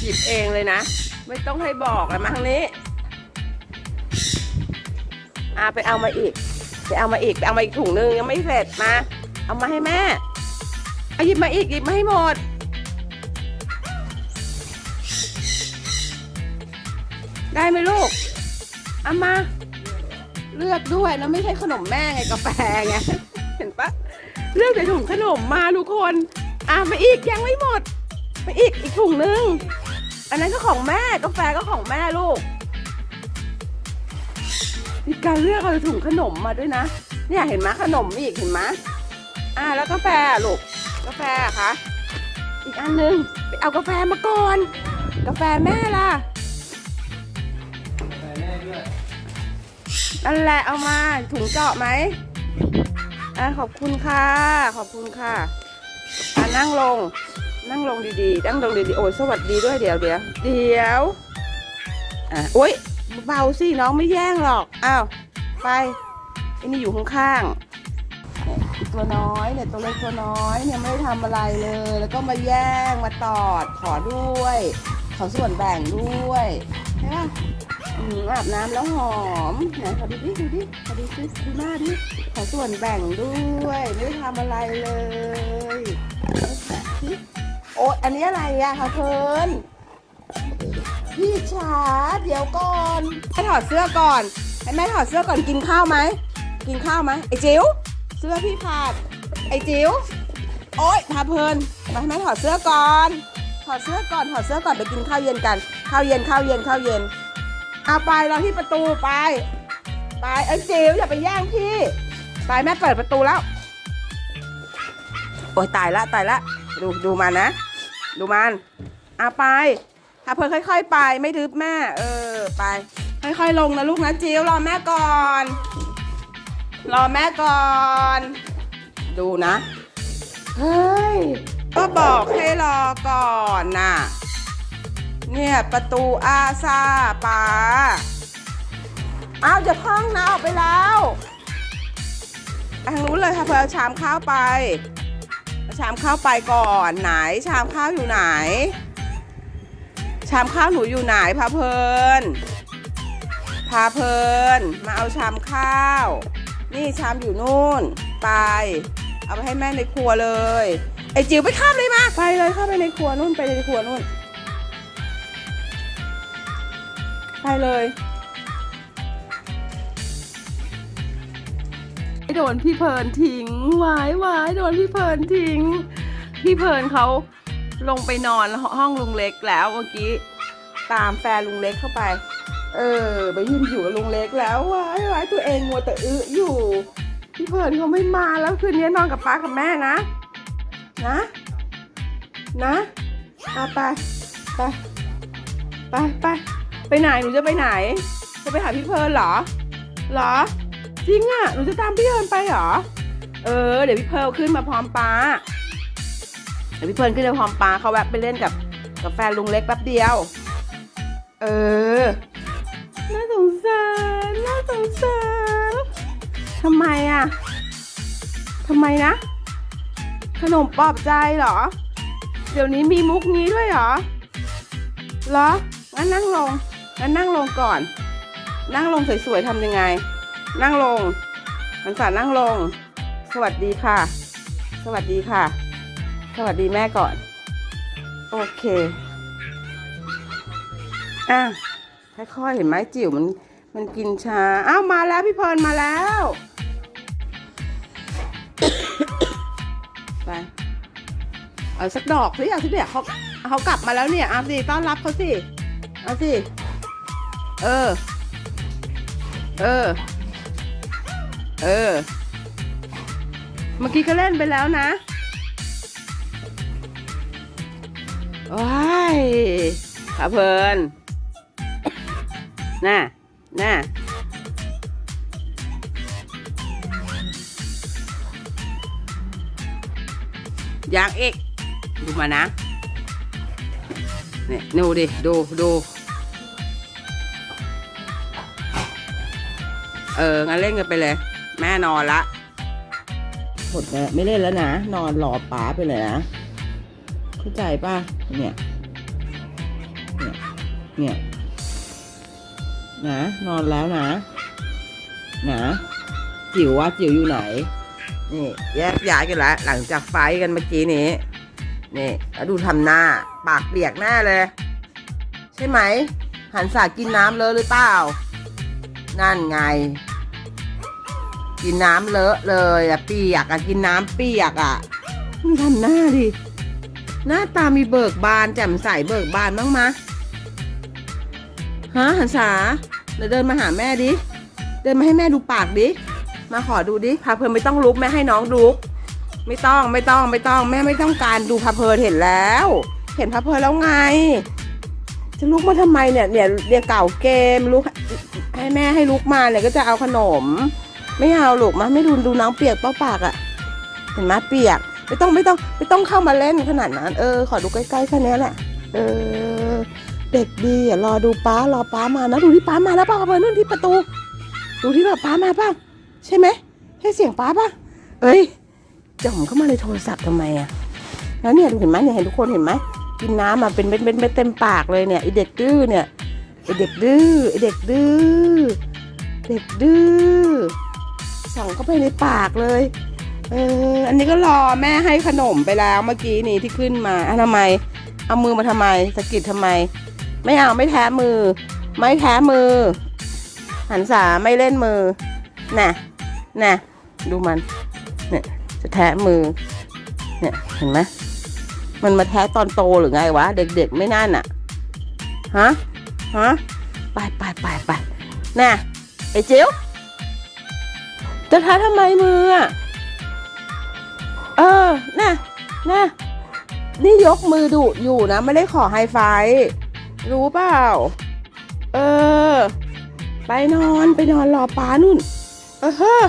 หยิบเองเลยนะ ไม่ต้องให้บอกอะมาทางนี้อาไปเอามาอีก ไปเอามาอีก ไปเอามาอีกถุงนึงยังไม่เสร็จมา เอามาให้แม่เอาหยิบมาอีกหยิบมาให้หมด ได้ไหมลูกเอามา เลือกด้วยแล้วไม่ใช่ขนมแม่ไงกาแฟไง เห็นปะเลือกแต่ถุงขนมมาทุกคนอะมาอีกยังไม่หมด ไปอีกอีกถุงนึง อันนั้นก็ของแม่กาแฟก็ของแม่ลูก มีการเลือกเอาถุงขนมมาด้วยนะ เนี่ยเห็นไหมขนมอีกเห็นไหมอะแล้วกาแฟลูกกาแฟคะอีกอันนึงไปเอากาแฟมาก่อน กาแฟแม่ล่ะนั่นแหละเอามาถุงเจาะไหมอะขอบคุณค่ะ ขอบคุณค่ะอะนั่งลง นั่งลงดีๆ นั่งลงดีๆ โอ้ยสวัสดีด้วยเดี๋ยวเดี๋ยวเดี๋ยว อะโอ้ยเบาสิน้องไม่แย่งหรอก อ้าว ไปไอ้นี่อยู่ข้างๆตัวน้อยเนี่ยตัวเล็กตัวน้อยเนี่ยไม่ได้ทำอะไรเลย แล้วก็มาแย่งมาตอดขอด้วย ขอส่วนแบ่งด้วยใช่ปะอืมอาบน้ำแล้วหอมไหนขอดูดิดูดิขอดูดิดูหน้าดิขอส่วนแบ่งด้วย ไม่ได้ทำอะไรเลย โอ้อันนี้อะไรอะคะเพิร์นพี่ชาเดี๋ยวก่อนให้ถอดเสื้อก่อนให้แม่ถอดเสื้อก่อนกินข้าวไหมกินข้าวไหมไอ้จิ๋วเสื้อพี่ขาดไอ้จิ๋วโอ๊ยพาเพลินมาให้แม่ถอดเสื้อก่อน ถอดเสื้อก่อนถอดเสื้อก่อนไปกินข้าวเย็นกันข้าวเย็นข้าวเย็นข้าวเย็นเอาไปรอที่ประตูไป ไปเอ้จิ๋วอย่าไปแย่งพี่ไปแม่เปิดประตูแล้ว โอ้ยตายละตายละ ดูดูมันนะ ดูมันเอาไปถ้าเพิ่นค่อย ๆ ไปไม่ทึบแม่ เออไป ค่อยๆลงนะลูกนะจิ๋วรอแม่ก่อน รอแม่ก่อน ดูนะเฮ้ยก็บอกให้รอก่อนน่ะเนี่ยประตูอาซาป๋าอ้าวจะพังนะออกไปแล้วทางนู้นเลยค่ะเพื่อเอาชามข้าวไป ชามข้าวไปก่อนไหน ชามข้าวอยู่ไหน ชามข้าวหนูอยู่ไหนพาเพลินพาเพลินมาเอาชามข้าว นี่ชามอยู่นู่น ไป เอาไปให้แม่ในครัวเลย ไอจิ๋วไปข้ามเลยมาไปเลยเข้าไปในครัวนู่นไปในครัวนู่นไปเลย โดนพี่เพลินทิ้งวายวายโดนพี่เพลินทิ้ง พี่เพลินเขาลงไปนอนห้องลุงเล็กแล้วเมื่อกี้ตามแฟนลุงเล็กเข้าไป เออ ไปยืนอยู่กับลุงเล็กแล้ววายวายตัวเองมัวแต่อื้ออยู่ พี่เพลินเขาไม่มาแล้วคืนนี้นอนกับป้ากับแม่นะ นะ นะเอาไปไปไปไปไปไหนหนูจะไปไหน จะไปหาพี่เพลินเหรอ เหรอ จริงอะ หนูจะตามพี่เพลิร์นไปเหรอ เออ เดี๋ยวพี่เพลิร์นขึ้นมาพร้อมป้า เดี๋ยวพี่เพลิร์นขึ้นมาพร้อมป้าเขาแวะไปเล่นกับกับแฟนลุงเล็กแป๊บเดียว เออ น่าสงสาร น่าสงสารทำไมอะทำไมนะ ขนมปลอบใจเหรอ เดี๋ยวนี้มีมุกนี้ด้วยเหรอ เหรอ งั้นนั่งลง งั้นนั่งลงก่อน นั่งลงสวยๆทำยังไง นั่งลงมันสานั่งลง สวัสดีค่ะ สวัสดีค่ะ สวัสดีแม่ก่อน โอเคอะค่อยๆเห็นไหมจิ๋วมันมันกินชาอ้าวมาแล้วพี่เพลิร์นมาแล้วไปเอาสักดอกสิเอาสิเดี๋ยวเขาเขากลับมาแล้วเนี่ยเอาสิต้อนรับเขาสิเอาสิเออ เออ เออ เมื่อกี้ก็เล่นไปแล้วนะว้ายขาเพลินน่ะน่ะอยากอีก ดูมานะเนี่ยดูดิ ดูดูเอองั้นเล่นกันไปเลย แม่นอนละ หมดแล้วไม่เล่นแล้วนะ นอนรอป๋าไปเลยนะ เข้าใจป่ะ เนี่ย เนี่ยเนี่ยนะ นอนแล้วนะ นะ จิ๋วว่าจิ๋วอยู่ไหน นี่แยกย้ายกันแล้วหลังจากไฟกันเมื่อกี้นี้ นี่แล้วดูทำหน้า ปากเปียกหน้าเลย ใช่ไหม หันสากินน้ำเลอะหรือเปล่า นั่นไง กินน้ำเลอะเลยอะเปียกอะกินน้ำเปียกอะมึงทำหน้าดิ หน้าตามีเบิกบานแจ่มใสเบิกบานบ้างมะฮะหันษาเดี๋ยวเดินมาหาแม่ดิ เดินมาให้แม่ดูปากดิ มาขอดูดิ พาเพลินไม่ต้องลุกแม่ให้น้องลุก ไม่ต้องไม่ต้องไม่ต้องแม่ไม่ต้องการดูพาเพลินเห็นแล้ว เห็นพาเพลินแล้วไง จะลุกมาทำไมเนี่ยเนี่ยเรียกเก่าเกมลุกให้แม่ให้ลุกมาเนี่ยก็จะเอาขนม ไม่เอาลูกมาไม่ดูดูน้องเปียกเป้าปากอะ่ะ เห็นไหมเปียก ไม่ต้องไม่ต้องไม่ต้องเข้ามาเล่นขนาดนั้น เออ ขอดูใกล้ๆแค่นี้แหละ เออ เด็กดีอะรอดูป้ารอป้ามานะดูที่ป้ามาแล้วปล่าเปิดนู่นที่ประตู ดูที่แบบป้ามาปล่าใช่ไหมใช่เสียงป้าป่ะเอ้ยจ่อมเข้ามาในโทรศัพท์ทำไมอะแล้วเนี่ยดูเห็นไหมเนี่ยเห็นทุกคนเห็นไหมกินน้ำมาเป็นเม็ดเม็ดเม็ดเต็มปากเลยเนี่ยไอเด็กดื้อเนี่ยไอเด็กดื้อไอเด็กดื้อเด็กดื้อ ส่องเข้าไปในปากเลย เออ อันนี้ก็รอแม่ให้ขนมไปแล้วเมื่อกี้นี่ที่ขึ้นมาอะทำไม เอามือมาทำไมสะกิดทำไม ไม่เอาไม่แท้มือ ไม่แท้มือ หันษาไม่เล่นมือ น่ะ น่ะ ดูมัน เนี่ย จะแทะมือ เนี่ย เห็นไหมมันมาแทะตอนโตหรือไงวะ เด็กๆไม่นั่นอะ ฮะ ฮะ ไปไปไปไปน่ะไอ้จิ๋ว จะท้าทำไมมืออะ เออ น่ะ น่ะ นี่ยกมือดุอยู่นะ ไม่ได้ขอไฮไฟว์รู้เปล่า เออ ไปนอนไปนอนรอป้านุ่น เออเฮ้อ